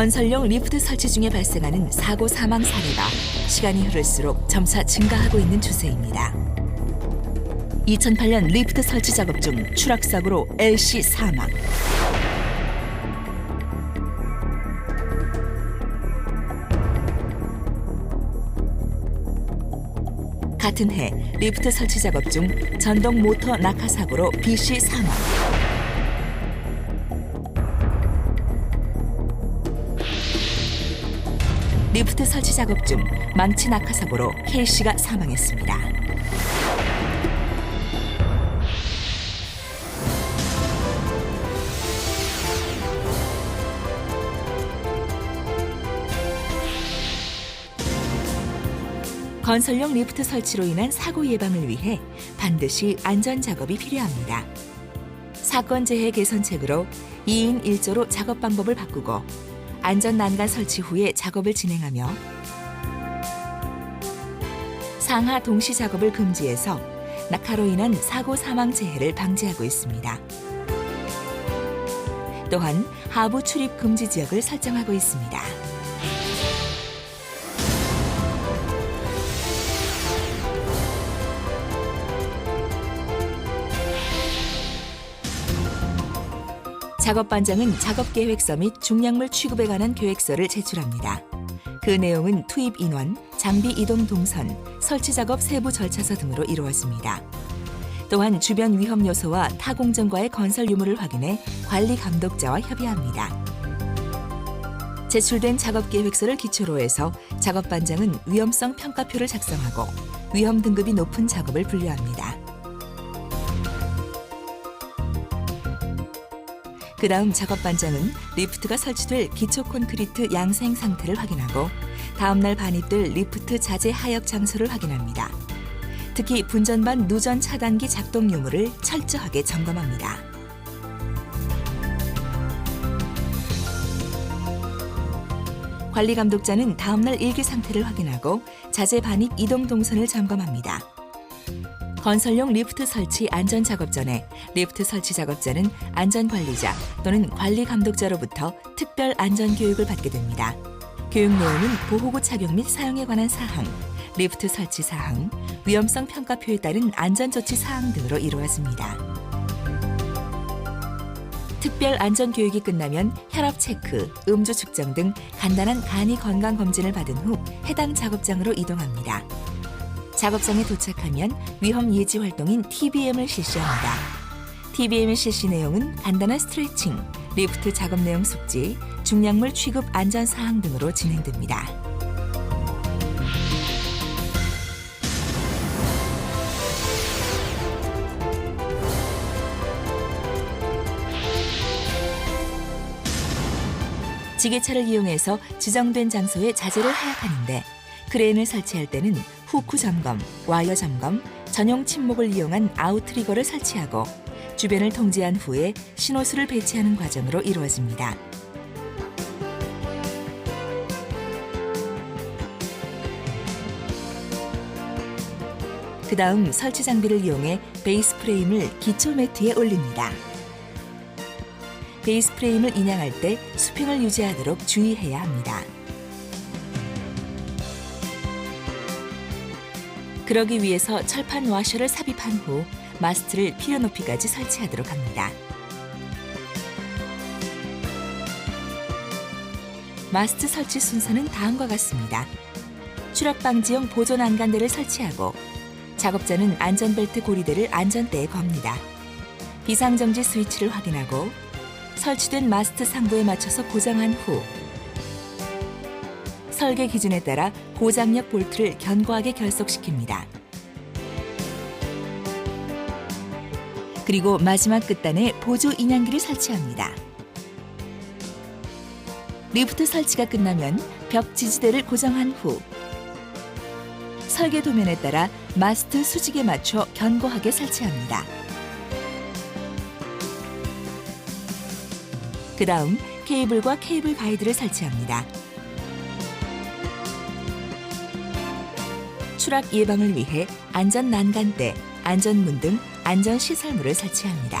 건설용 리프트 설치 중에 발생하는 사고 사망 사례가 시간이 흐를수록 점차 증가하고 있는 추세입니다. 2008년 리프트 설치 작업 중 추락 사고로 L씨 사망. 같은 해 리프트 설치 작업 중 전동 모터 낙하 사고로 B씨 사망. 리프트 설치 작업 중 망치 낙하 사고로 K씨가 사망했습니다. 건설용 리프트 설치로 인한 사고 예방을 위해 반드시 안전 작업이 필요합니다. 사건 재해 개선책으로 2인 1조로 작업 방법을 바꾸고 안전 난간 설치 후에 작업을 진행하며 상하 동시 작업을 금지해서 낙하로 인한 사고 사망 재해를 방지하고 있습니다. 또한 하부 출입 금지 지역을 설정하고 있습니다. 작업 반장은 작업 계획서 및 중량물 취급에 관한 계획서를 제출합니다. 그 내용은 투입 인원, 장비 이동 동선, 설치 작업 세부 절차서 등으로 이루어집니다. 또한 주변 위험 요소와 타 공정과의 건설 유무를 확인해 관리 감독자와 협의합니다. 제출된 작업 계획서를 기초로 해서 작업 반장은 위험성 평가표를 작성하고 위험 등급이 높은 작업을 분류합니다. 그 다음 작업 반장은 리프트가 설치될 기초 콘크리트 양생 상태를 확인하고 다음날 반입될 리프트 자재 하역 장소를 확인합니다. 특히 분전반 누전 차단기 작동 유무를 철저하게 점검합니다. 관리 감독자는 다음날 일기 상태를 확인하고 자재 반입 이동 동선을 점검합니다. 건설용 리프트 설치 안전 작업 전에 리프트 설치 작업자는 안전 관리자 또는 관리 감독자로부터 특별 안전 교육을 받게 됩니다. 교육 내용은 보호구 착용 및 사용에 관한 사항, 리프트 설치 사항, 위험성 평가표에 따른 안전 조치 사항 등으로 이루어집니다. 특별 안전 교육이 끝나면 혈압 체크, 음주 측정 등 간단한 간이 건강 검진을 받은 후 해당 작업장으로 이동합니다. 작업장에 도착하면 위험 예지 활동인 TBM을 실시합니다. TBM의 실시 내용은 간단한 스트레칭, 리프트 작업 내용 숙지, 중량물 취급 안전 사항 등으로 진행됩니다. 지게차를 이용해서 지정된 장소에 자재를 하약하는데 크레인을 설치할 때는 후크 점검, 와이어 점검, 전용 침목을 이용한 아웃트리거를 설치하고 주변을 통제한 후에 신호수를 배치하는 과정으로 이루어집니다. 그 다음 설치 장비를 이용해 베이스 프레임을 기초 매트에 올립니다. 베이스 프레임을 인양할 때 수평을 유지하도록 주의해야 합니다. 그러기 위해서 철판 와셔를 삽입한 후 마스트를 필요 높이까지 설치하도록 합니다. 마스트 설치 순서는 다음과 같습니다. 추락 방지용 보조 난간대를 설치하고 작업자는 안전벨트 고리대를 안전대에 겁니다. 비상정지 스위치를 확인하고 설치된 마스트 상부에 맞춰서 고정한 후 설계 기준에 따라 고장력 볼트를 견고하게 결속시킵니다. 그리고 마지막 끝단에 보조 인양기를 설치합니다. 리프트 설치가 끝나면 벽 지지대를 고정한 후 설계 도면에 따라 마스트 수직에 맞춰 견고하게 설치합니다. 그 다음 케이블과 케이블 가이드를 설치합니다. 추락 예방을 위해 안전 난간대, 안전문 등 안전 시설물을 설치합니다.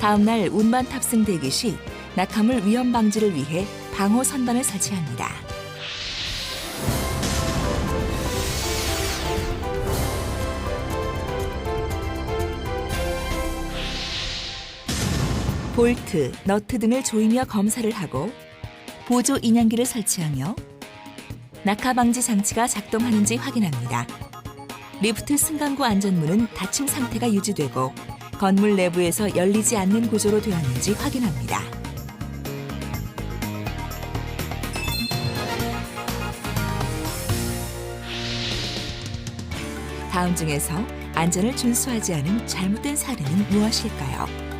다음 날 운반 탑승 대기 시 낙하물 위험 방지를 위해 방호 선반을 설치합니다. 볼트, 너트 등을 조이며 검사를 하고 보조 인양기를 설치하며 낙하 방지 장치가 작동하는지 확인합니다. 리프트 승강구 안전문은 닫힘 상태가 유지되고 건물 내부에서 열리지 않는 구조로 되었는지 확인합니다. 다음 중에서 안전을 준수하지 않은 잘못된 사례는 무엇일까요?